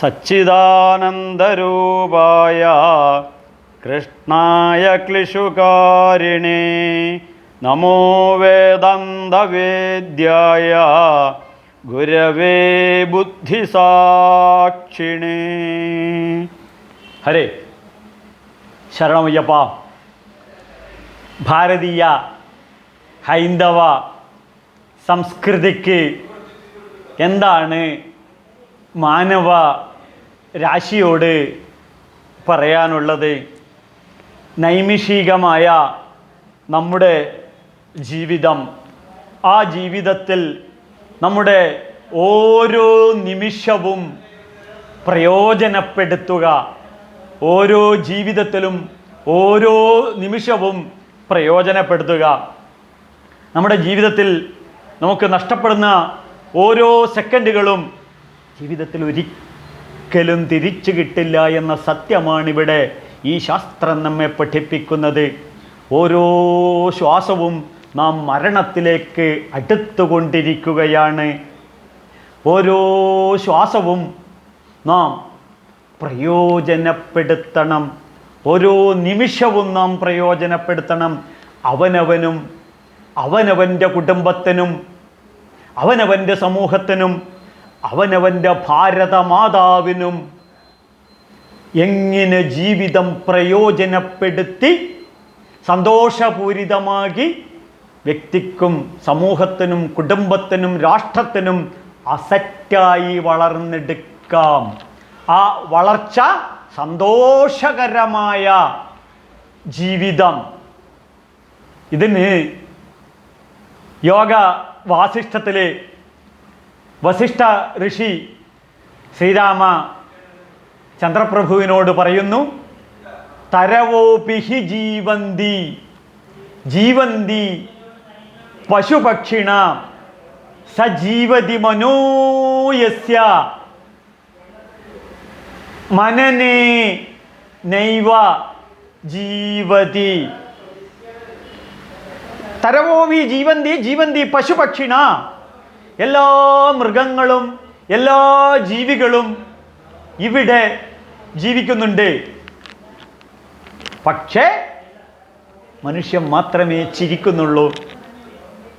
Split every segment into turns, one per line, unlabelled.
സച്ചിദാനന്ദരൂപായ കൃഷ്ണായ ക്ലിശുകാരിണേ നമോ വേദാന്തവേദ്യായ ഗുരവേ ബുദ്ധിസാക്ഷിണേ. ഹരേ. ശരണമയ്യപ്പ. ഭാരതീയ ഹൈന്ദവ സംസ്കൃതിക്ക് എന്താണ് മാനവ രാശിയോട് പറയാനുള്ളത് നൈമിഷികമായ നമ്മുടെ ജീവിതം. ആ ജീവിതത്തിൽ നമ്മുടെ ഓരോ നിമിഷവും പ്രയോജനപ്പെടുത്തുക. ഓരോ ജീവിതത്തിലും ഓരോ നിമിഷവും പ്രയോജനപ്പെടുത്തുക. നമ്മുടെ ജീവിതത്തിൽ നമുക്ക് നഷ്ടപ്പെടുന്ന ഓരോ സെക്കൻഡുകളും ജീവിതത്തിൽ ഒരിക്കലും തിരിച്ചു കിട്ടില്ല എന്ന സത്യമാണിവിടെ ഈ ശാസ്ത്രം നമ്മെ പഠിപ്പിക്കുന്നത്. ഓരോ ശ്വാസവും നാം മരണത്തിലേക്ക് അടുത്തുകൊണ്ടിരിക്കുകയാണ്. ഓരോ ശ്വാസവും നാം പ്രയോജനപ്പെടുത്തണം. ഓരോ നിമിഷവും നാം പ്രയോജനപ്പെടുത്തണം. അവനവനും അവനവന്റെ കുടുംബത്തിനും അവനവന്റെ സമൂഹത്തിനും അവനവന്റെ ഭാരതമാതാവിനും എങ്ങനെ ജീവിതം പ്രയോജനപ്പെടുത്തി സന്തോഷപൂരിതമാക്കി വ്യക്തിക്കും സമൂഹത്തിനും കുടുംബത്തിനും രാഷ്ട്രത്തിനും അസറ്റായി വളർന്നെടുക്കാം. ആ വളർച്ച സന്തോഷകരമായ ജീവിതം. ഇതിന് യോഗ വാസിഷ്ഠത്തിലെ വസിഷ്ഠ ഋഷി ശ്രീരാമ ചന്ദ്രപ്രഭുവിനോട് പറയുന്നു തരവോപിഹി ജീവന്തി ജീവന്തി പശുപക്ഷിണ സജീവതി മനോയസ്യ മനനേ നൈവ ജീവതി. തരവോവി ജീവന്തി ജീവന്തി പശുപക്ഷിണ എല്ലാ മൃഗങ്ങളും എല്ലാ ജീവികളും ഇവിടെ ജീവിക്കുന്നുണ്ട്. പക്ഷേ മനുഷ്യൻ മാത്രമേ ചിരിക്കുന്നുള്ളൂ.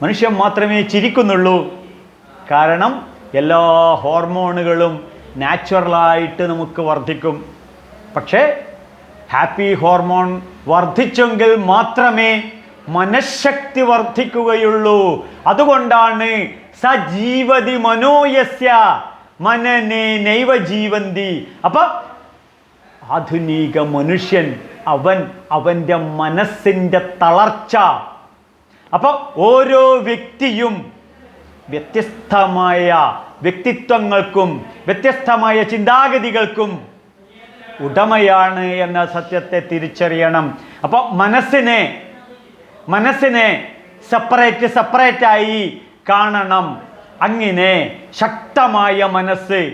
മനുഷ്യൻ മാത്രമേ ചിരിക്കുന്നുള്ളൂ. കാരണം എല്ലാ ഹോർമോണുകളും നാച്ചുറലായിട്ട് നമുക്ക് വർദ്ധിക്കും. പക്ഷേ ഹാപ്പി ഹോർമോൺ വർദ്ധിച്ചെങ്കിൽ മാത്രമേ മനഃശക്തി വർദ്ധിക്കുകയുള്ളൂ. അതുകൊണ്ടാണ് സജീവതി മനോയസ്യ മനനെ നൈവ ജീവന്തി. അപ്പൊ ആധുനിക മനുഷ്യൻ അവൻ അവന്റെ മനസ്സിന്റെ തളർച്ച. അപ്പൊ ഓരോ വ്യക്തിയും വ്യത്യസ്തമായ വ്യക്തിത്വങ്ങൾക്കും വ്യത്യസ്തമായ ചിന്താഗതികൾക്കും ഉടമയാണ് എന്ന സത്യത്തെ തിരിച്ചറിയണം. അപ്പോൾ മനസ്സിനെ മനസ്സിനെ സെപ്പറേറ്റ് സെപ്പറേറ്റായി കാണണം. അങ്ങനെ ശക്തമായ മനസ്സ്.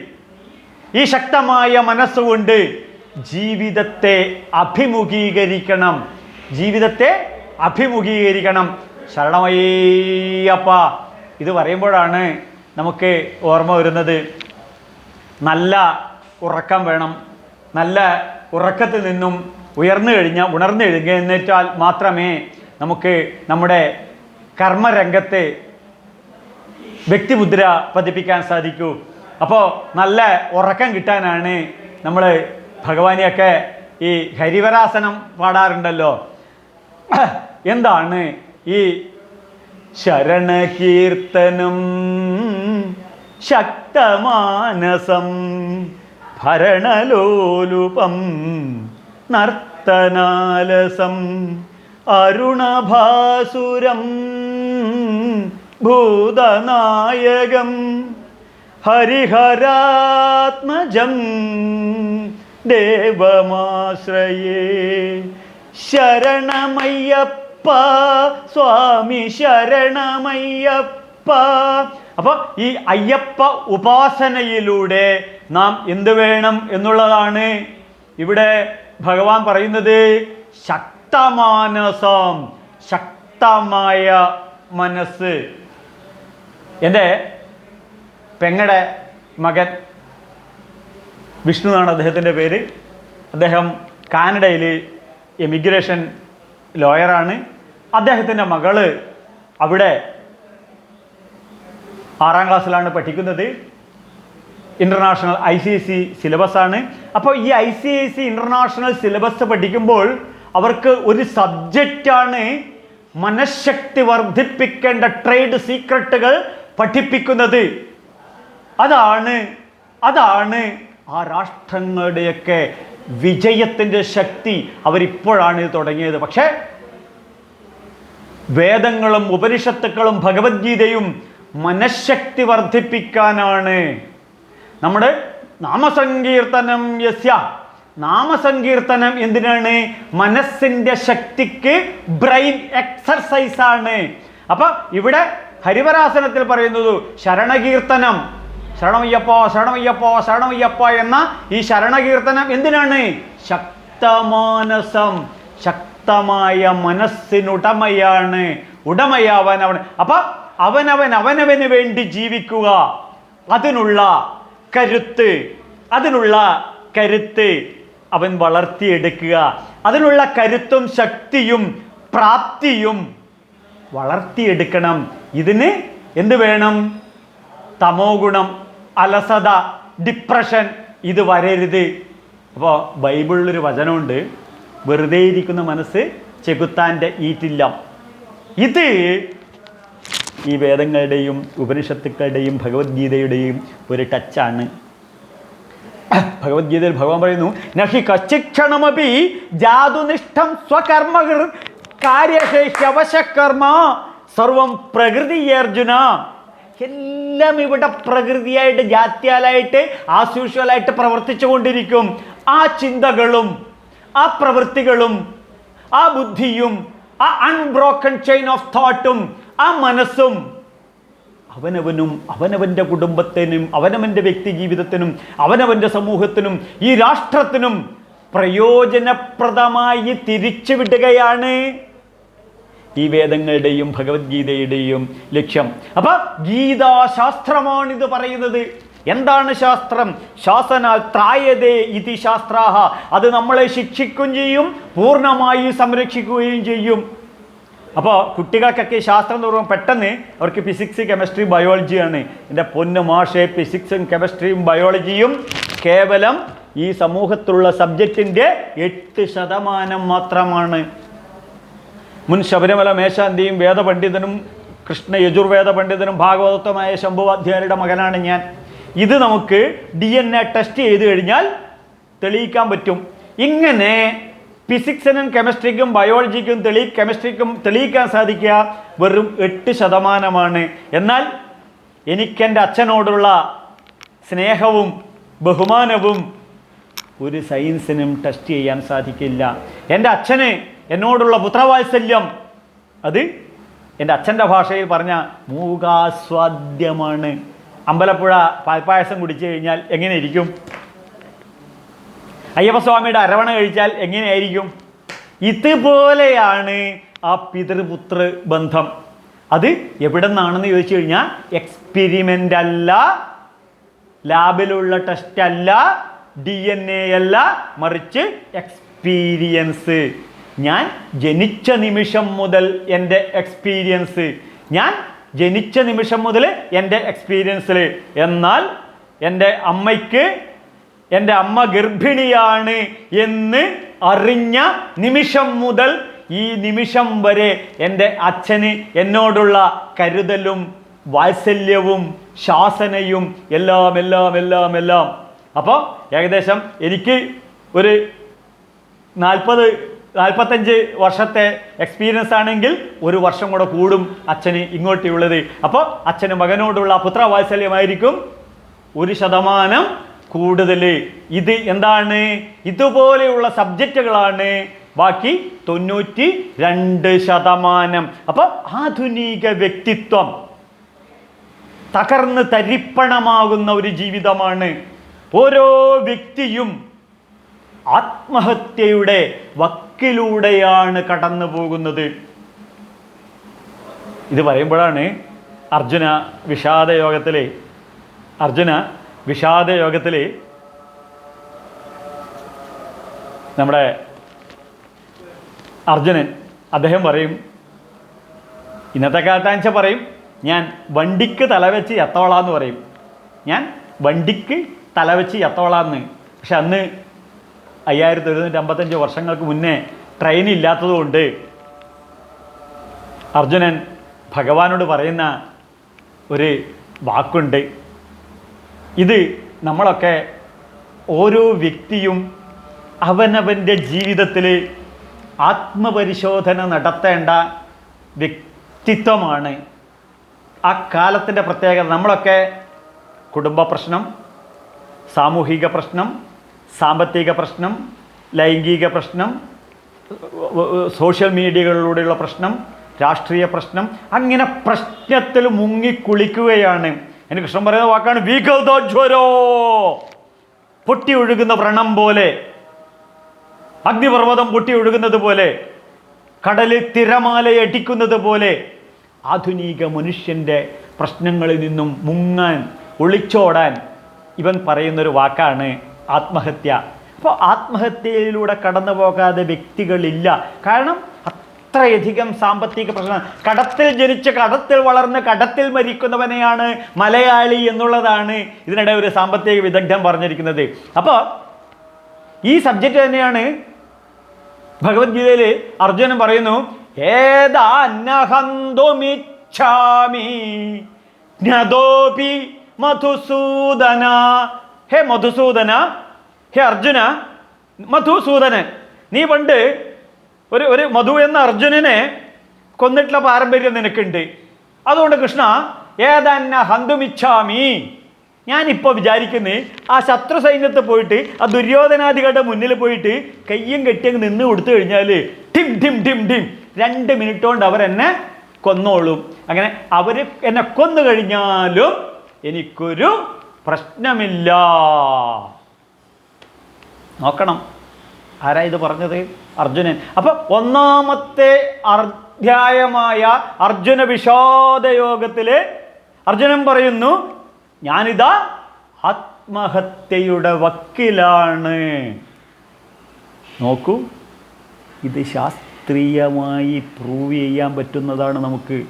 ഈ ശക്തമായ മനസ്സുകൊണ്ട് ജീവിതത്തെ അഭിമുഖീകരിക്കണം. ജീവിതത്തെ അഭിമുഖീകരിക്കണം. ശരണമയ്യപ്പ ഇത് പറയുമ്പോഴാണ് നമുക്ക് ഓർമ്മ വരുന്നത്. നല്ല ഉറക്കം വേണം. നല്ല ഉറക്കത്തിൽ നിന്നും ഉയർന്നു കഴിഞ്ഞാൽ ഉണർന്നു കഴിഞ്ഞാൽ മാത്രമേ നമുക്ക് നമ്മുടെ കർമ്മരംഗത്തെ വ്യക്തിമുദ്ര പതിപ്പിക്കാൻ സാധിക്കൂ. അപ്പോൾ നല്ല ഉറക്കം കിട്ടാനാണ് നമ്മൾ ഭഗവാനെയൊക്കെ ഈ ഹരിവരാസനം പാടാറുണ്ടല്ലോ. എന്താണ് ഈ ശരണകീർത്തനം ശക്തമാനസം ഭരണലോലുപം നർത്തനാലസം അരുണഭാസുരം ഭൂതനായകം ഹരിഹരാത്മജം ദേവമാശ്രയേ. ശരണമയ്യപ്പ സ്വാമി ശരണമയ്യപ്പ. അപ്പോൾ ഈ അയ്യപ്പ ഉപാസനയിലൂടെ നാം എന്ത് വേണം എന്നുള്ളതാണ് ഇവിടെ ഭഗവാൻ പറയുന്നത്. ശക്തമാനസം ശക്തമായ മനസ്സ്. എന്റെ പെങ്ങടെ മകൻ വിഷ്ണു എന്നാണ് അദ്ദേഹത്തിന്റെ പേര്. അദ്ദേഹം കാനഡയിൽ എമിഗ്രേഷൻ ലോയറാണ്. അദ്ദേഹത്തിന്റെ മകൾ അവിടെ ആറാം ക്ലാസ്സിലാണ് പഠിക്കുന്നത്. International I C S C സിലബസാണ്. അപ്പോൾ ഈ I C S C international syllabus പഠിക്കുമ്പോൾ അവർക്ക് ഒരു സബ്ജക്റ്റാണ് മനഃശക്തി വർദ്ധിപ്പിക്കേണ്ട ട്രേഡ് സീക്രട്ടുകൾ പഠിപ്പിക്കുന്നത്. അതാണ് അതാണ് ആ രാഷ്ട്രങ്ങളുടെയൊക്കെ വിജയത്തിന്റെ ശക്തി. അവരിപ്പോഴാണ് തുടങ്ങിയത്. പക്ഷേ വേദങ്ങളും ഉപനിഷത്തുക്കളും ഭഗവത്ഗീതയും മനഃശക്തി വർദ്ധിപ്പിക്കാനാണ്. നമ്മുടെ നാമസങ്കീർത്തനം യസ്യ. നാമസങ്കീർത്തനം എന്തിനാണ്? മനസ്സിന്റെ ശക്തിക്ക് ബ്രെയിൻ എക്സർസൈസാണ്. അപ്പൊ ഇവിടെ ഹരിവരാസനത്തിൽ പറയുന്നത് ശരണകീർത്തനം. ശരണമയ്യപ്പോ ശരണമയ്യപ്പോ ശരണമയ്യപ്പ എന്ന ഈ ശരണകീർത്തനം എന്തിനാണ്? ശക്തമാനസം. ശക്തമായ മനസ്സിനുടമയാണ്. ഉടമയാവാൻ അവൻ. അപ്പൊ അവനവൻ അവനവന് വേണ്ടി ജീവിക്കുക. അതിനുള്ള കരുത്ത്. അതിനുള്ള കരുത്ത് അവൻ വളർത്തിയെടുക്കുക. അതിനുള്ള കരുത്തും ശക്തിയും പ്രാപ്തിയും വളർത്തിയെടുക്കണം. ഇതിന് എന്ത് വേണം? തമോ ഗുണം അലസത ഡിപ്രഷൻ ഇത് വരരുത്. അപ്പോൾ ബൈബിളിലൊരു വചനമുണ്ട്. വെറുതെ ഇരിക്കുന്ന മനസ്സ് ചെകുത്താന്റെ ഈറ്റില്ല. ഇത് ഈ വേദങ്ങളുടെയും ഉപനിഷത്തുക്കളുടെയും ഭഗവത്ഗീതയുടെയും ഒരു ടച്ചാണ്. ഭഗവത്ഗീതയിൽ ഭഗവാൻ പറയുന്നു നഹി കശിക്ഷണമപി ജാതുനിഷ്ഠം സ്വകർമ്മകൃ കാര്യശേഷവശകർമ്മ സർവം പ്രകൃതി അർജുന. എല്ലാം ഇവിടെ പ്രകൃതിയായിട്ട് ജാത്യാലായിട്ട് ആസ്യൂഷ്വലായിട്ട് പ്രവർത്തിച്ചു കൊണ്ടിരിക്കും. ആ ചിന്തകളും ആ പ്രവൃത്തികളും ആ ബുദ്ധിയും ആ അൺബ്രോക്കൺ ചെയിൻ ഓഫ് തോട്ടും ആ മനസ്സും അവനവനും അവനവന്റെ കുടുംബത്തിനും അവനവന്റെ വ്യക്തി ജീവിതത്തിനും അവനവന്റെ സമൂഹത്തിനും ഈ രാഷ്ട്രത്തിനും പ്രയോജനപ്രദമായി തിരിച്ചുവിടുകയാണ് ഈ വേദങ്ങളുടെയും ഭഗവത്ഗീതയുടെയും ലക്ഷ്യം. അപ്പൊ ഗീതാശാസ്ത്രമാണിത് പറയുന്നത്. എന്താണ് ശാസ്ത്രം? ശാസനാൽ ത്രായതേ ഇതി ശാസ്ത്രാഹ. അത് നമ്മളെ ശിക്ഷിക്കുകയും ചെയ്യും പൂർണമായി സംരക്ഷിക്കുകയും ചെയ്യും. അപ്പോൾ കുട്ടികൾക്കൊക്കെ ശാസ്ത്രം എന്ന് പറയുമ്പോൾ പെട്ടെന്ന് അവർക്ക് ഫിസിക്സ് കെമിസ്ട്രി ബയോളജിയാണ് എന്റെ പൊന്ന് മാഷെ ഫിസിക്സും കെമിസ്ട്രിയും ബയോളജിയും കേവലം ഈ സമൂഹത്തിലുള്ള സബ്ജക്റ്റിന്റെ എട്ട് ശതമാനം മാത്രമാണ്. മുൻ ശബരിമല മേശാന്തിയും വേദപണ്ഡിതനും കൃഷ്ണ യജുർവേദ പണ്ഡിതനും ഭാഗവതത്വമായ ശംഭുവാധ്യായരുടെ മകനാണ് ഞാൻ. ഇത് നമുക്ക് ഡി എൻ എ ടെസ്റ്റ് ചെയ്ത് കഴിഞ്ഞാൽ തെളിയിക്കാൻ പറ്റും. ഇങ്ങനെ ഫിസിക്സിനും കെമിസ്ട്രിക്കും ബയോളജിക്കും തെളി കെമിസ്ട്രിക്കും തെളിയിക്കാൻ സാധിക്കുക വെറും എട്ട് ശതമാനമാണ്. എന്നാൽ എനിക്കെന്റെ അച്ഛനോടുള്ള സ്നേഹവും ബഹുമാനവും ഒരു സയൻസിനും ടെസ്റ്റ് ചെയ്യാൻ സാധിക്കില്ല. എന്റെ അച്ഛന് എന്നോടുള്ള പുത്രവാത്സല്യം. അത് എന്റെ അച്ഛന്റെ ഭാഷയിൽ പറഞ്ഞ മൂകാസ്വാദ്യമാണ്. അമ്പലപ്പുഴ പാൽപ്പായസം കുടിച്ചു കഴിഞ്ഞാൽ എങ്ങനെ ഇരിക്കും? അയ്യപ്പസ്വാമിയുടെ അരവണ കഴിച്ചാൽ എങ്ങനെയായിരിക്കും ഇതുപോലെയാണ് ആ പിതൃപുത്ര ബന്ധം. അത് എവിടെ നിന്നാണെന്ന് ചോദിച്ചു കഴിഞ്ഞാൽ എക്സ്പെരിമെന്റ് അല്ല ലാബിലുള്ള ടെസ്റ്റ് അല്ല ഡി എൻ എ അല്ല മറിച്ച് എക്സ്പീരിയൻസ് ഞാൻ ജനിച്ച നിമിഷം മുതൽ എന്റെ എക്സ്പീരിയൻസ് ഞാൻ ജനിച്ച നിമിഷം മുതൽ എന്റെ എക്സ്പീരിയൻസിൽ എന്നാൽ എന്റെ അമ്മയ്ക്ക് എന്റെ അമ്മ ഗർഭിണിയാണ് എന്ന് അറിഞ്ഞ നിമിഷം മുതൽ ഈ നിമിഷം വരെ എന്റെ അച്ഛന് എന്നോടുള്ള കരുതലും വാത്സല്യവും ശാസനയും എല്ലാം എല്ലാം എല്ലാം എല്ലാം. അപ്പോൾ ഏകദേശം എനിക്ക് ഒരു നാൽപ്പത് നാൽപ്പത്തഞ്ച് വർഷത്തെ എക്സ്പീരിയൻസ് ആണെങ്കിൽ ഒരു വർഷം കൂടെ കൂടും അച്ഛന് ഇങ്ങോട്ടുള്ളത്. അപ്പോൾ അച്ഛന് മകനോടുള്ള പുത്രവാത്സല്യമായിരിക്കും ഒരു ശതമാനം കൂടുതൽ ഇത് എന്താണ്? ഇതുപോലെയുള്ള സബ്ജക്റ്റുകളാണ് ബാക്കി തൊണ്ണൂറ്റി രണ്ട് ശതമാനം. അപ്പോൾ ആധുനിക വ്യക്തിത്വം തകർന്ന് തരിപ്പണമാകുന്ന ഒരു ജീവിതമാണ്. ഓരോ വ്യക്തിയും ആത്മഹത്യയുടെ വക്കിലൂടെയാണ് കടന്നു പോകുന്നത്. ഇത് പറയുമ്പോഴാണ് അർജുന വിഷാദയോഗത്തിലെ അർജുന വിഷാദയോഗത്തിലെ നമ്മുടെ അർജുനൻ അദ്ദേഹം പറയും ഇന്നത്തെ കാലത്താഴ്ച പറയും ഞാൻ വണ്ടിക്ക് തലവെച്ച് എത്തോളാന്ന് പറയും. ഞാൻ വണ്ടിക്ക് തലവെച്ച് എത്തോളാന്ന്. പക്ഷെ അന്ന് അയ്യായിരത്തി ഒരുന്നൂറ്റി അമ്പത്തഞ്ച് വർഷങ്ങൾക്ക് മുന്നേ ട്രെയിൻ ഇല്ലാത്തതുകൊണ്ട് അർജുനൻ ഭഗവാനോട് പറയുന്ന ഒരു വാക്കുണ്ട്. ഇത് നമ്മളൊക്കെ ഓരോ വ്യക്തിയും അവനവന്റെ ജീവിതത്തിൽ ആത്മപരിശോധന നടത്തേണ്ട വ്യക്തിത്വമാണ്. ആ കാലത്തിന്റെ പ്രത്യേകത നമ്മളൊക്കെ കുടുംബ പ്രശ്നം സാമൂഹിക പ്രശ്നം സാമ്പത്തിക പ്രശ്നം ലൈംഗിക പ്രശ്നം സോഷ്യൽ മീഡിയകളിലൂടെയുള്ള പ്രശ്നം രാഷ്ട്രീയ പ്രശ്നം അങ്ങനെ പ്രശ്നത്തിൽ മുങ്ങിക്കുളിക്കുകയാണ്. എനിക്ക് കൃഷ്ണൻ പറയുന്ന വാക്കാണ് വിഗതജ്വരോ പൊട്ടി ഒഴുകുന്ന വ്രണം പോലെ അഗ്നിപർവതം പൊട്ടി ഒഴുകുന്നത് പോലെ കടലിൽ തിരമാലയടിക്കുന്നത് പോലെ ആധുനിക മനുഷ്യന്റെ പ്രശ്നങ്ങളിൽ നിന്നും മുങ്ങാൻ ഒളിച്ചോടാൻ ഇവൻ പറയുന്നൊരു വാക്കാണ് ആത്മഹത്യ. അപ്പോൾ ആത്മഹത്യയിലൂടെ കടന്നു പോകാതെ വ്യക്തികളില്ല. കാരണം അത്രയധികം സാമ്പത്തിക പ്രശ്നം. കടത്തിൽ ജനിച്ച് കടത്തിൽ വളർന്ന് കടത്തിൽ മരിക്കുന്നവനെയാണ് മലയാളി എന്നുള്ളതാണ് ഇതിനിടെ ഒരു സാമ്പത്തിക വിദഗ്ധൻ പറഞ്ഞിരിക്കുന്നത്. അപ്പോൾ ഈ സബ്ജക്റ്റ് തന്നെയാണ് ഭഗവത്ഗീതയിൽ അർജുനൻ പറയുന്നു ഏതാന്നഹന്തുമിച്ഛാമി മധുസൂദന ഹേ മധുസൂദന ഹേ അർജുന മധുസൂദന നീ പണ്ട് ഒരു ഒരു മധു എന്ന അർജുനനെ കൊന്നിട്ടുള്ള പാരമ്പര്യം നിനക്കുണ്ട്. അതുകൊണ്ട് കൃഷ്ണ ഏതന്ന ഹന്തുമിച്ഛാമി? ഞാനിപ്പോൾ വിചാരിക്കുന്നത് ആ ശത്രു സൈന്യത്ത് പോയിട്ട് ആ ദുര്യോധനാദികളുടെ മുന്നിൽ പോയിട്ട് കയ്യും കെട്ടിയങ്ങ് നിന്ന് കൊടുത്തു കഴിഞ്ഞാൽ ടിം ടിം ടിം ടിം രണ്ട് മിനിറ്റ് കൊണ്ട് അവരെന്നെ കൊന്നോളും. അങ്ങനെ അവർ എന്നെ കൊന്നു കഴിഞ്ഞാലും എനിക്കൊരു പ്രശ്നമില്ല. നോക്കണം. ആരാ ഇത് പറഞ്ഞത്? അർജുനൻ. അപ്പൊ ഒന്നാമത്തെ അധ്യായമായ അർജുന വിഷാദയോഗത്തിൽ അർജുനൻ പറയുന്നു ഞാനിതാ ആത്മഹത്യയുടെ വക്കിലാണ്. നോക്കൂ ഇത് ശാസ്ത്രീയമായി പ്രൂവ് ചെയ്യാൻ പറ്റുന്നതാണ് നമുക്ക്.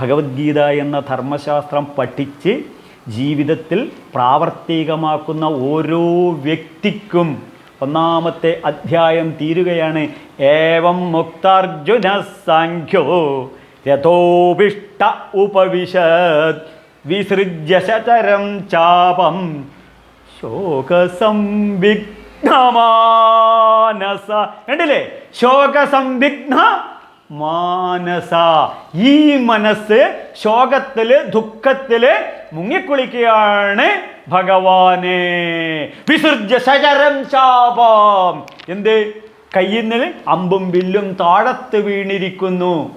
ഭഗവത്ഗീത എന്ന ധർമ്മശാസ്ത്രം പഠിച്ച് ജീവിതത്തിൽ പ്രാവർത്തികമാക്കുന്ന ഓരോ വ്യക്തിക്കും ഒന്നാമത്തെ അധ്യായം തീരുകയാണ്. ഏവം മുക്താർജുന സാഖ്യോ രഥോഭിഷ്ട ഉപവിശത് വിസൃജ്യ ശതരം ചാപം ശോകസംവിഘ്നമാനസ. കണ്ടില്ലേ? ശോകസംവിഘ്ന മാനസ. ഈ മനസ്സ് ശോകത്തിൽ ദുഃഖത്തിൽ മുങ്ങിക്കുളിക്കുകയാണ് ഭഗവാനെ. വിസർജ ശചരം ശാപം. എന്ത്? കയ്യിൽ നിന്ന് അമ്പും വില്ലും താഴത്ത് വീണിരിക്കുന്നു.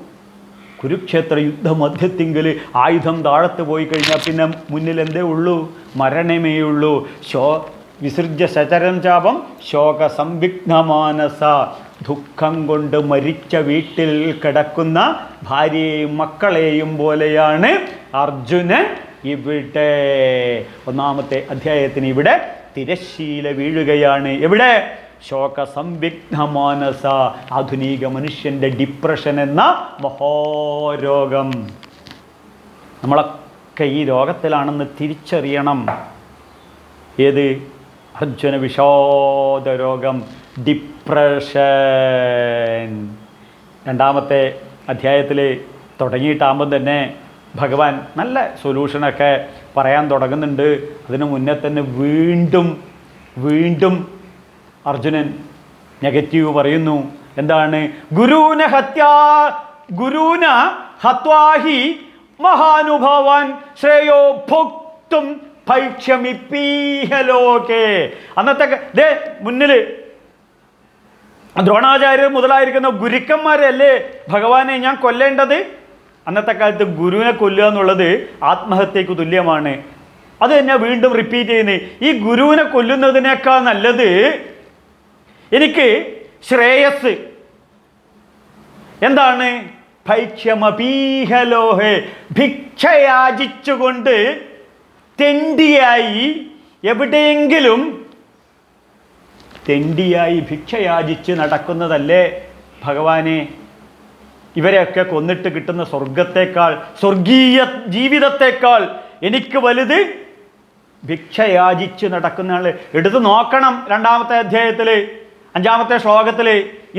കുരുക്ഷേത്ര യുദ്ധമധ്യത്തിങ്കിൽ ആയുധം താഴത്ത് പോയി കഴിഞ്ഞാൽ പിന്നെ മുന്നിൽ എന്തേ ഉള്ളൂ? മരണമേ ഉള്ളൂ. ശോ വിസർജ ശചരം ചാപം ശോക സംവിഘ്നമാനസ ദുഃഖം കൊണ്ട് മരിച്ച വീട്ടിൽ കിടക്കുന്ന ഭാര്യയെയും മക്കളെയും പോലെയാണ് അർജുനൻ ഇവിടെ. ഒന്നാമത്തെ അധ്യായത്തിന് ഇവിടെ തിരശ്ശീല വീഴുകയാണ്. എവിടെ? ശോക സംവിഘ്നമാനസ ആധുനിക മനുഷ്യന്റെ ഡിപ്രഷൻ എന്ന മഹോരോഗം. നമ്മളൊക്കെ ഈ രോഗത്തിലാണെന്ന് തിരിച്ചറിയണം. ഏത്? അർജുന വിഷാദ രോഗം. ഡിപ്രഷൻ രണ്ടാമത്തെ അധ്യായത്തിൽ തുടങ്ങിയിട്ടാകുമ്പം തന്നെ ഭഗവാൻ നല്ല സൊല്യൂഷനൊക്കെ പറയാൻ തുടങ്ങുന്നുണ്ട്. അതിനു മുന്നേ തന്നെ വീണ്ടും വീണ്ടും അർജുനൻ നെഗറ്റീവ് പറയുന്നു. എന്താണ്? ഗുരുന ഹത്യ ഗുരുന ഹത്വാഹി മഹാനുഭവാൻ ശ്രേയോ ഭോക്തും ഭൈക്ഷമിപ്പീഹലോകെ അന്നത്തെ ദേ മുന്നിൽ ദ്രോണാചാര്യർ മുതലായിരിക്കുന്ന ഗുരുക്കന്മാരല്ലേ ഭഗവാനെ ഞാൻ കൊല്ലേണ്ടത്? അന്നത്തെ കാലത്ത് ഗുരുവിനെ കൊല്ലുക എന്നുള്ളത് ആത്മഹത്യക്ക് തുല്യമാണ്. അത് തന്നെ വീണ്ടും റിപ്പീറ്റ് ചെയ്യുന്നത് ഈ ഗുരുവിനെ കൊല്ലുന്നതിനേക്കാൾ നല്ലത് എനിക്ക് ശ്രേയസ്. എന്താണ്? ഭൈക്ഷ്യമപീഹലോഹെ ഭിക്ഷയാചിച്ചുകൊണ്ട് തെണ്ടിയായി എവിടെയെങ്കിലും തെണ്ടിയായി ഭിക്ഷയാചിച്ച് നടക്കുന്നതല്ലേ? ഭഗവാനെ ഇവരെയൊക്കെ കൊന്നിട്ട് കിട്ടുന്ന സ്വർഗത്തേക്കാൾ സ്വർഗീയ ജീവിതത്തേക്കാൾ എനിക്ക് വലുത് ഭിക്ഷയാചിച്ച് നടക്കുന്ന ആൾ എടുത്തു നോക്കണം രണ്ടാമത്തെ അധ്യായത്തിൽ അഞ്ചാമത്തെ ശ്ലോകത്തിൽ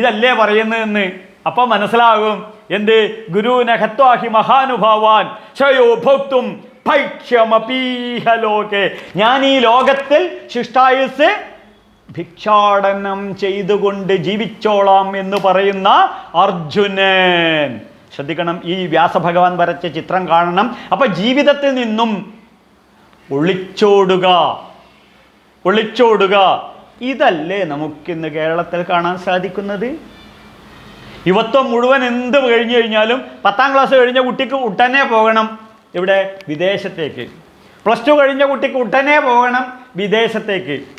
ഇതല്ലേ പറയുന്നതെന്ന് അപ്പൊ മനസ്സിലാകും. എന്ത്? ഗുരുനഹത്വാഹി മഹാനുഭാവാൻ ശയോ ഞാൻ ഈ ലോകത്തിൽ ശിഷ്ടായുസ് ഭിക്ഷാടനം ചെയ്തുകൊണ്ട് ജീവിച്ചോളാം എന്ന് പറയുന്ന അർജുനൻ. ശ്രദ്ധിക്കണം ഈ വ്യാസഭഗവാൻ വരച്ച ചിത്രം കാണണം. അപ്പൊ ജീവിതത്തിൽ നിന്നും ഒളിച്ചോടുക ഒളിച്ചോടുക. ഇതല്ലേ നമുക്കിന്ന് കേരളത്തിൽ കാണാൻ സാധിക്കുന്നത്? യുവത്വം മുഴുവൻ എന്ത് കഴിഞ്ഞു കഴിഞ്ഞാലും പത്താം ക്ലാസ് കഴിഞ്ഞ കുട്ടിക്ക് ഉടനെ പോകണം ഇവിടെ വിദേശത്തേക്ക്. പ്ലസ് ടു കഴിഞ്ഞ കുട്ടിക്ക് ഉടനെ പോകണം വിദേശത്തേക്ക്.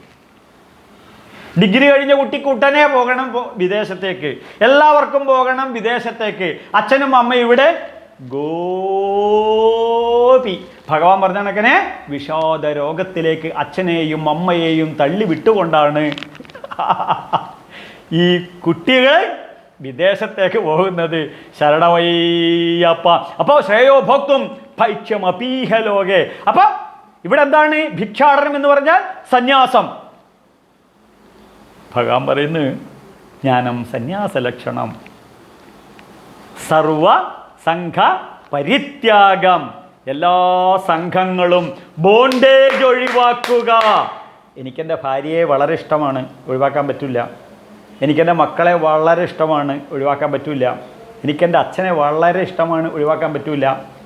ഡിഗ്രി കഴിഞ്ഞ കുട്ടിക്ക് ഉടനെ പോകണം വിദേശത്തേക്ക്. എല്ലാവർക്കും പോകണം വിദേശത്തേക്ക്. അച്ഛനും അമ്മയും ഇവിടെ? ഗോപി. ഭഗവാൻ പറഞ്ഞ കണക്കനെ വിഷാദ രോഗത്തിലേക്ക് അച്ഛനെയും അമ്മയെയും തള്ളി വിട്ടുകൊണ്ടാണ് ഈ കുട്ടികൾ വിദേശത്തേക്ക് പോകുന്നത്. ശരണമയ്യപ്പ. അപ്പോൾ ശ്രേയോഭോക്തും ഭൈക്ഷ്യം അപീഹലോകെ അപ്പൊ ഇവിടെ എന്താണ് ഭിക്ഷാടനം എന്ന് പറഞ്ഞാൽ സന്യാസം. ഭഗവാൻ പറയുന്നു ജ്ഞാനം സന്യാസ ലക്ഷണം സർവ സംഘ പരിത്യാഗം. എല്ലാ സംഘങ്ങളും ബോണ്ടേജ് ഒഴിവാക്കുക. എനിക്കെന്റെ ഭാര്യയെ വളരെ ഇഷ്ടമാണ് ഒഴിവാക്കാൻ പറ്റില്ല. എനിക്കെന്റെ മക്കളെ വളരെ ഇഷ്ടമാണ് ഒഴിവാക്കാൻ പറ്റില്ല. എനിക്കെന്റെ അച്ഛനെ വളരെ ഇഷ്ടമാണ് ഒഴിവാക്കാൻ പറ്റില്ല.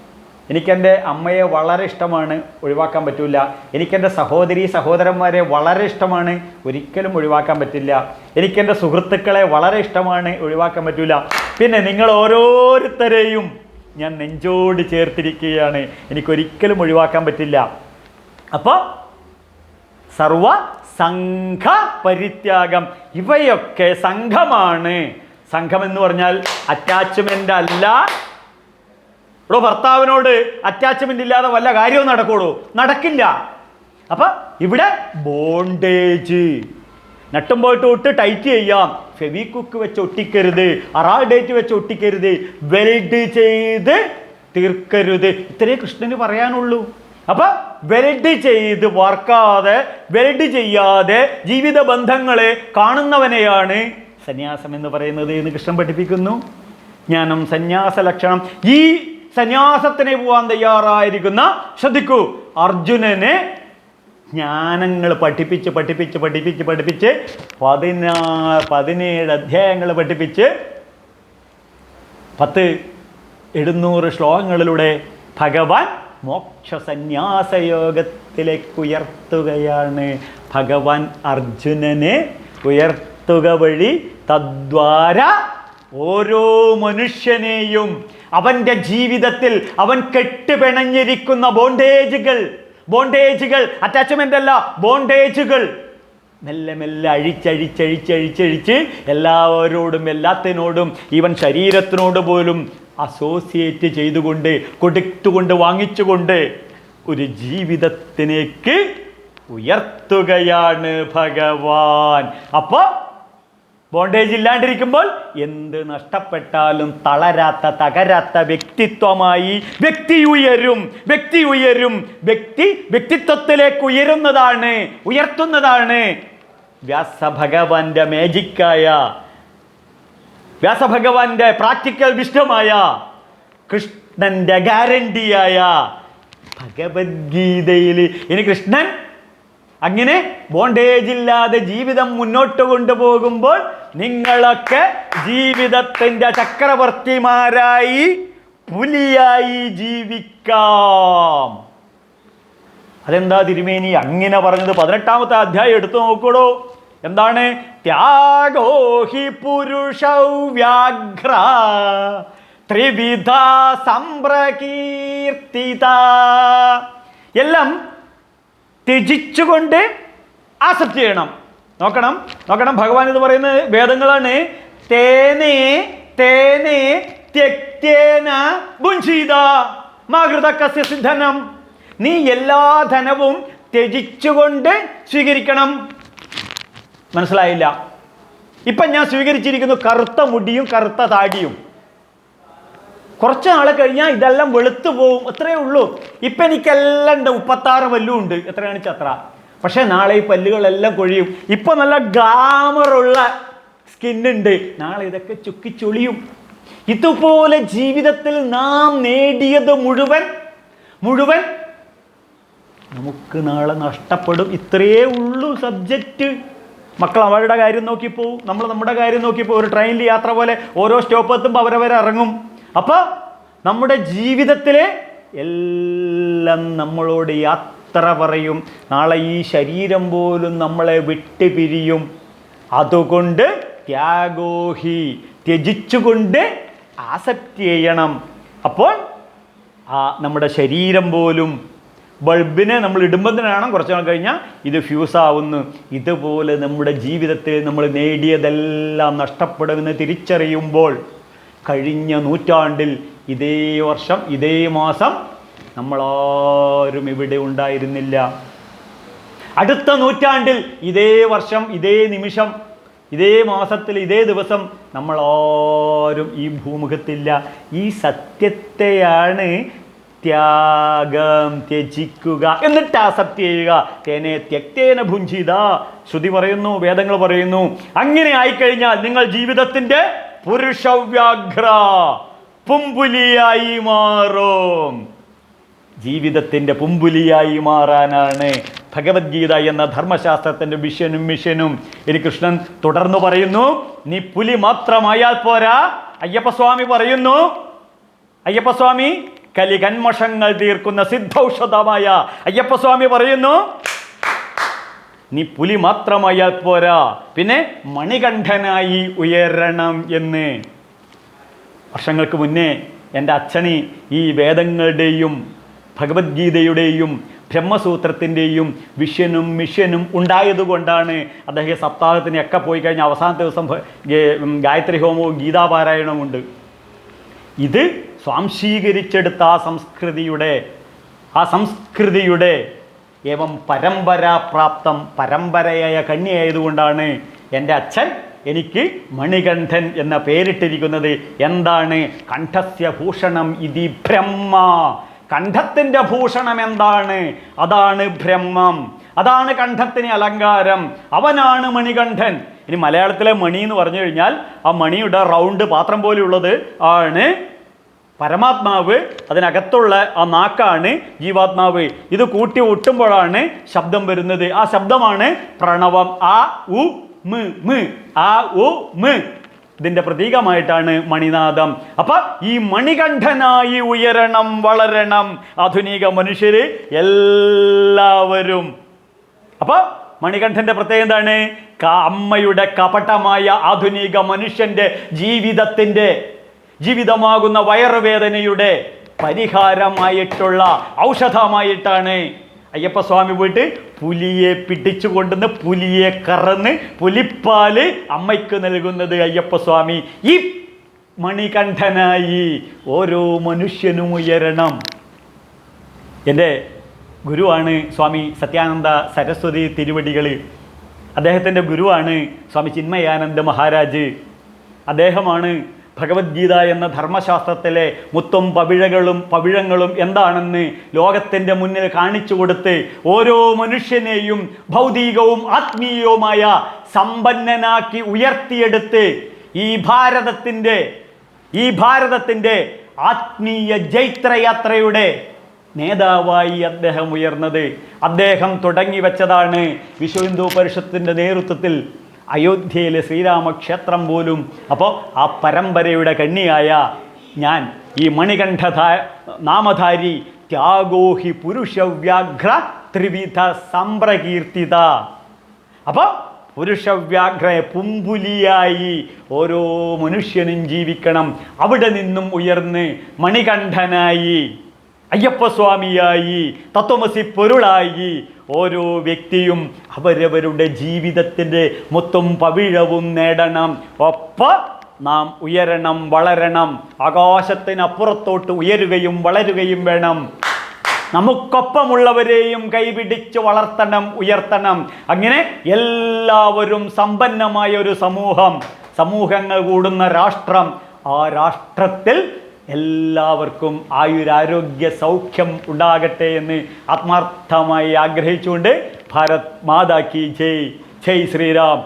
എനിക്കെന്റെ അമ്മയെ വളരെ ഇഷ്ടമാണ് ഒഴിവാക്കാൻ പറ്റില്ല എനിക്കെന്റെ സഹോദരി സഹോദരന്മാരെ വളരെ ഇഷ്ടമാണ് ഒരിക്കലും ഒഴിവാക്കാൻ പറ്റില്ല. എനിക്കെന്റെ സുഹൃത്തുക്കളെ വളരെ ഇഷ്ടമാണ് ഒഴിവാക്കാൻ പറ്റില്ല പിന്നെ നിങ്ങൾ ഓരോരുത്തരെയും ഞാൻ നെഞ്ചോട് ചേർത്തിരിക്കുകയാണ്. എനിക്കൊരിക്കലും ഒഴിവാക്കാൻ പറ്റില്ല. അപ്പോൾ സർവ സംഘ പരിത്യാഗം. ഇവയൊക്കെ സംഘമാണ്. സംഘം എന്ന് പറഞ്ഞാൽ അറ്റാച്ച്മെന്റ് അല്ല ഇവിടെ ഭർത്താവിനോട് അറ്റാച്ച്മെന്റ് ഇല്ലാതെ വല്ല കാര്യവും നടക്കുള്ളൂ നടക്കില്ല. അപ്പൊ ഇവിടെ ബോണ്ടേജ് നട്ടും പോയിട്ട് ഒട്ട് ടൈറ്റ് ചെയ്യാം. ഫെവിക്കുക്ക് വെച്ച് ഒട്ടിക്കരുത്. അറാൾ ഡേറ്റ് വെച്ച് ഒട്ടിക്കരുത്. വെൽഡ് ചെയ്ത് തീർക്കരുത്. ഇത്രേ കൃഷ്ണന് പറയാനുള്ളൂ. അപ്പൊ വെൽഡ് ചെയ്ത് വർക്കാതെ വെൽഡ് ചെയ്യാതെ ജീവിത ബന്ധങ്ങളെ കാണുന്നവനെയാണ് സന്യാസം എന്ന് പറയുന്നത് എന്ന് കൃഷ്ണൻ പഠിപ്പിക്കുന്നു. ജ്ഞാനം സന്യാസ ലക്ഷണം. ഈ സന്യാസത്തിനെ പോവാൻ തയ്യാറായിരിക്കുന്ന ശ്രദ്ധിക്കൂ അർജുനനെ ജ്ഞാനങ്ങൾ പഠിപ്പിച്ച് പഠിപ്പിച്ച് പഠിപ്പിച്ച് പഠിപ്പിച്ച് പതിനാ പതിനേഴ് അധ്യായങ്ങൾ പഠിപ്പിച്ച് പത്ത് എഴുന്നൂറ് ശ്ലോകങ്ങളിലൂടെ ഭഗവാൻ മോക്ഷ സന്യാസയോഗത്തിലേക്ക് ഉയർത്തുകയാണ് ഭഗവാൻ അർജുനനെ ഉയർത്തുക വഴി തദ്വാര ഓരോ മനുഷ്യനെയും അവന്റെ ജീവിതത്തിൽ അവൻ കെട്ടുപിണഞ്ഞിരിക്കുന്ന ബോണ്ടേജുകൾ ബോണ്ടേജുകൾ അറ്റാച്ച്മെന്റ് അല്ല ബോണ്ടേജുകൾ. മെല്ലെ മെല്ലെ അഴിച്ചഴിച്ചഴിച്ചഴിച്ചഴിച്ച് എല്ലാവരോടും എല്ലാത്തിനോടും ഇവൻ ശരീരത്തിനോട് പോലും അസോസിയേറ്റ് ചെയ്തുകൊണ്ട് കൊടുത്തുകൊണ്ട് വാങ്ങിച്ചുകൊണ്ട് ഒരു ജീവിതത്തിലേക്ക് ഉയർത്തുകയാണ് ഭഗവാൻ. അപ്പോൾ ബോണ്ടേജ് ഇല്ലാണ്ടിരിക്കുമ്പോൾ എന്ത് നഷ്ടപ്പെട്ടാലും തളരാത്ത തകരാത്ത വ്യക്തിത്വമായി വ്യക്തി ഉയരും വ്യക്തി ഉയരും വ്യക്തി വ്യക്തിത്വത്തിലേക്ക് ഉയരുന്നതാണ് ഉയർത്തുന്നതാണ്. വ്യാസഭഗവാന്റെ മേജിക്കായ വ്യാസഭഗവാന്റെ പ്രാക്ടിക്കൽ വിഷ്ടമായ കൃഷ്ണന്റെ ഗ്യാരണ്ടിയായ ഭഗവത്ഗീതയിൽ ഇനി കൃഷ്ണൻ അങ്ങനെ ബോണ്ടേജ് ഇല്ലാതെ ജീവിതം മുന്നോട്ട് കൊണ്ടുപോകുമ്പോൾ നിങ്ങളൊക്കെ ജീവിതത്തിന്റെ ചക്രവർത്തിമാരായി പുലിയായി ജീവിക്കാം. അതെന്താ തിരുമേനി? അങ്ങനെ പറഞ്ഞത് പതിനെട്ടാമത്തെ അധ്യായം എടുത്തു നോക്കൂടോ. എന്താണ്? ത്യാഗോഹി പുരുഷ പുരുഷൗ വ്യാഘ്ര ത്രിവിധ സംപ്രകീർത്തിത എല്ലാം ത്യജിച്ചുകൊണ്ട് ആസക്തി ചെയ്യണം. നോക്കണം നോക്കണം. ഭഗവാൻ ഇത് പറയുന്നത് വേദങ്ങളാണ്. തേനേ തേനേ ത്യക്തേന ഭുഞ്ചീത മാകൃതക്കസ്യ സിദ്ധനം. നീ എല്ലാ ധനവും ത്യജിച്ചുകൊണ്ട് സ്വീകരിക്കണം. മനസ്സിലായില്ല? ഇപ്പം ഞാൻ സ്വീകരിച്ചിരിക്കുന്നു കറുത്ത മുടിയും കറുത്ത താടിയും. കുറച്ച് നാളെ കഴിഞ്ഞാൽ ഇതെല്ലാം വെളുത്തു പോവും. അത്രയേ ഉള്ളൂ. ഇപ്പം എനിക്കെല്ലാം ഉണ്ട് മുപ്പത്താറ് പല്ലും ഉണ്ട്. എത്രയാണ് ചത്ര? പക്ഷേ നാളെ ഈ പല്ലുകളെല്ലാം കൊഴിയും. ഇപ്പം നല്ല ഗ്ലാമറുള്ള സ്കിന്നുണ്ട് നാളെ ഇതൊക്കെ ചുക്കിച്ചൊളിയും. ഇതുപോലെ ജീവിതത്തിൽ നാം നേടിയത് മുഴുവൻ മുഴുവൻ നമുക്ക് നാളെ നഷ്ടപ്പെടും. ഇത്രയേ ഉള്ളൂ സബ്ജക്റ്റ് മക്കൾ അവരുടെ കാര്യം നോക്കി പോവും നമ്മൾ നമ്മുടെ കാര്യം നോക്കി പോകും ഒരു ട്രെയിനിൽ യാത്ര പോലെ ഓരോ സ്റ്റോപ്പ് എത്തുമ്പോൾ അവരവരെ ഇറങ്ങും. അപ്പോൾ നമ്മുടെ ജീവിതത്തിലെ എല്ലാം നമ്മളോട് യാത്ര പറയും. നാളെ ഈ ശരീരം പോലും നമ്മളെ വിട്ടുപിരിയും. അതുകൊണ്ട് ത്യാഗോഹി ത്യജിച്ചുകൊണ്ട് ആസെപ്റ്റ് ചെയ്യണം. അപ്പോൾ ആ നമ്മുടെ ശരീരം പോലും ബൾബിനെ നമ്മൾ ഇടുമ്പോൾ തന്നെ കാണാം കുറച്ച് നാൾ കഴിഞ്ഞാൽ ഇത് ഫ്യൂസാവുന്നു ഇതുപോലെ നമ്മുടെ ജീവിതത്തിൽ നമ്മൾ നേടിയതെല്ലാം നഷ്ടപ്പെടുമെന്ന് തിരിച്ചറിയുമ്പോൾ കഴിഞ്ഞ നൂറ്റാണ്ടിൽ ഇതേ വർഷം ഇതേ മാസം നമ്മളാരും ഇവിടെ ഉണ്ടായിരുന്നില്ല. അടുത്ത നൂറ്റാണ്ടിൽ ഇതേ വർഷം ഇതേ നിമിഷം ഇതേ മാസത്തിൽ ഇതേ ദിവസം നമ്മളാരും ഈ ഭൂമുഖത്തില്ല. ഈ സത്യത്തെയാണ് ത്യാഗം ത്യജിക്കുക എന്നിട്ട് ആസക്തി ചെയ്യുക തേനെ ത്യക്തേന ഭുഞ്ചിത. ശ്രുതി പറയുന്നു വേദങ്ങൾ പറയുന്നു. അങ്ങനെ ആയിക്കഴിഞ്ഞാൽ നിങ്ങൾ ജീവിതത്തിന്റെ പുരുഷവ്യാഘ്ര പുമ്പുലിയായി മാറും. ജീവിതത്തിന്റെ പുമ്പുലിയായി മാറാനാണ് ഭഗവത്ഗീത എന്ന ധർമ്മശാസ്ത്രത്തിന്റെ വിഷനും മിഷനും. ഇനി കൃഷ്ണൻ തുടർന്ന് പറയുന്നു നീ പുലി മാത്രമായാൽ പോരാ. അയ്യപ്പസ്വാമി പറയുന്നു അയ്യപ്പസ്വാമി കലികന്മഷങ്ങൾ തീർക്കുന്ന സിദ്ധൌഷധമായ. അയ്യപ്പസ്വാമി പറയുന്നു നീ പുലി മാത്രമായാൽ പോരാ. പിന്നെ മണികണ്ഠനായി ഉയരണം എന്ന്. വർഷങ്ങൾക്ക് മുന്നേ എന്റെ അച്ഛന് ഈ വേദങ്ങളുടെയും ഭഗവത്ഗീതയുടെയും ബ്രഹ്മസൂത്രത്തിന്റെയും വിഷനും മിഷനും ഉണ്ടായതുകൊണ്ടാണ് അദ്ദേഹം സപ്താഹത്തിനൊക്കെ പോയി കഴിഞ്ഞ അവസാന ദിവസം ഗായത്രി ഹോമവും ഗീതാപാരായണവുമുണ്ട്. ഇത് സ്വാംശീകരിച്ചെടുത്ത ആ സംസ്കൃതിയുടെ ആ സംസ്കൃതിയുടെ ഏവം പരമ്പരാപ്രാപ്തം പരമ്പരയായ കണ്ണിയായതുകൊണ്ടാണ് എന്റെ അച്ഛൻ എനിക്ക് മണികണ്ഠൻ എന്ന പേരിട്ടിരിക്കുന്നത്. എന്താണ്? കണ്ഠസ്യ ഭൂഷണം ഇതി ബ്രഹ്മ. കണ്ഠത്തിന്റെ ഭൂഷണം എന്താണ്? അതാണ് ബ്രഹ്മം. അതാണ് കണ്ഠത്തിന് അലങ്കാരം. അവനാണ് മണികണ്ഠൻ. ഇനി മലയാളത്തിലെ മണി എന്ന് പറഞ്ഞു കഴിഞ്ഞാൽ ആ മണിയുടെ റൗണ്ട് പാത്രം പോലെയുള്ളത് ആണ് പരമാത്മാവ് അതിനകത്തുള്ള ആ നാക്കാണ് ജീവാത്മാവ്. ഇത് കൂട്ടി ഒട്ടുമ്പോഴാണ് ശബ്ദം വരുന്നത്. ആ ശബ്ദമാണ് പ്രണവം. ആ ഉ മ് മ്. ആ ഉ മ്. ഇതിന്റെ പ്രതീകമായിട്ടാണ് മണിനാദം. അപ്പൊ ഈ മണികണ്ഠനായി ഉയരണം വളരണം ആധുനിക മനുഷ്യര് എല്ലാവരും. അപ്പൊ മണികണ്ഠന്റെ പ്രത്യേകത എന്താണ്? അമ്മയുടെ കപടമായ ആധുനിക മനുഷ്യന്റെ ജീവിതത്തിന്റെ ജീവിതമാകുന്ന വയറുവേദനയുടെ പരിഹാരമായിട്ടുള്ള ഔഷധമായിട്ടാണ് അയ്യപ്പസ്വാമി പോയിട്ട് പുലിയെ പിടിച്ചു കൊണ്ടുവന്ന് പുലിയെ കറന്ന് പുലിപ്പാൽ അമ്മയ്ക്ക് നൽകുന്നത് അയ്യപ്പസ്വാമി. ഈ മണികണ്ഠനായി ഓരോ മനുഷ്യനും ഉയരണം. എന്റെ ഗുരുവാണ് സ്വാമി സത്യാനന്ദ സരസ്വതി തിരുവടികൾ അദ്ദേഹത്തിന്റെ ഗുരുവാണ് സ്വാമി ചിന്മയാനന്ദ മഹാരാജ്. അദ്ദേഹമാണ് ഭഗവത്ഗീത എന്ന ധർമ്മശാസ്ത്രത്തിലെ മുത്തും പവിഴകളും പവിഴങ്ങളും എന്താണെന്ന് ലോകത്തിന്റെ മുന്നിൽ കാണിച്ചു കൊടുത്ത് ഓരോ മനുഷ്യനെയും ഭൗതികവും ആത്മീയവുമായ സമ്പന്നനാക്കി ഉയർത്തിയെടുത്ത് ഈ ഭാരതത്തിന്റെ ഈ ഭാരതത്തിന്റെ ആത്മീയ ജൈത്രയാത്രയുടെ നേതാവായി അദ്ദേഹം ഉയർന്നത്. അദ്ദേഹം തുടങ്ങി വെച്ചതാണ് വിശ്വ ഹിന്ദു പരിഷത്തിന്റെ നേതൃത്വത്തിൽ അയോധ്യയിലെ ശ്രീരാമക്ഷേത്രം പോലും. അപ്പോൾ ആ പരമ്പരയുടെ കണ്ണിയായ ഞാൻ ഈ മണികണ്ഠധാ നാമധാരി ത്യാഗോഹി പുരുഷവ്യാഘ്ര ത്രിവിധ സംപ്രകീർത്തിത അപ്പോൾ പുരുഷവ്യാഘ്ര പുമ്പുലിയായി ഓരോ മനുഷ്യനും ജീവിക്കണം. അവിടെ നിന്നും ഉയർന്ന് മണികണ്ഠനായി. അയ്യപ്പസ്വാമിയായി തത്വമസി പൊരുളായി. ഓരോ വ്യക്തിയും അവരവരുടെ ജീവിതത്തിന്റെ മൊത്തം പവിഴവും നേടണം. ഒപ്പ നാം ഉയരണം വളരണം. ആകാശത്തിനപ്പുറത്തോട്ട് ഉയരുകയും വളരുകയും വേണം. നമുക്കൊപ്പമുള്ളവരെയും കൈപിടിച്ച് വളർത്തണം ഉയർത്തണം. അങ്ങനെ എല്ലാവരും സമ്പന്നമായ ഒരു സമൂഹം. സമൂഹങ്ങൾ കൂടുന്ന രാഷ്ട്രം. ആ രാഷ്ട്രത്തിൽ എല്ലാവർക്കും ആയുരാരോഗ്യ സൗഖ്യം ഉണ്ടാകട്ടെ എന്ന് ആത്മാർത്ഥമായി ആഗ്രഹിച്ചുകൊണ്ട് ഭാരത് മാതാക്കി ജയ്. ജയ് ശ്രീറാം